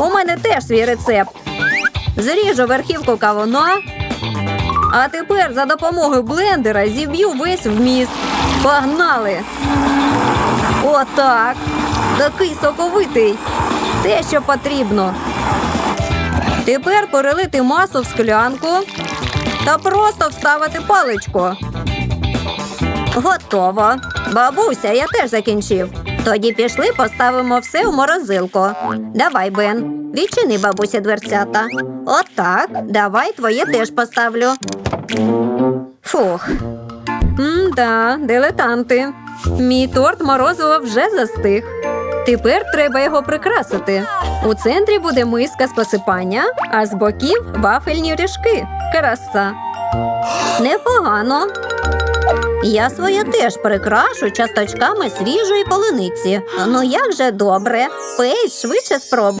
У мене теж свій рецепт. Зріжу верхівку кавуна. А тепер за допомогою блендера зіб'ю весь вміст. Погнали! Отак. Такий соковитий. Те, що потрібно. Тепер перелити масу в склянку та просто вставити паличку. Готово. Бабуся, я теж закінчив. Тоді пішли, поставимо все в морозилку. Давай, Бен, відчини бабусі дверцята. Отак. Давай твоє теж поставлю. Фух. М-да, дилетанти. Мій торт морозиво вже застиг. Тепер треба його прикрасити. У центрі буде миска з посипання, а з боків вафельні ріжки. Краса. Непогано. Я своє теж прикрашу часточками свіжої полуниці. Ну як же добре. Пей швидше спробуй.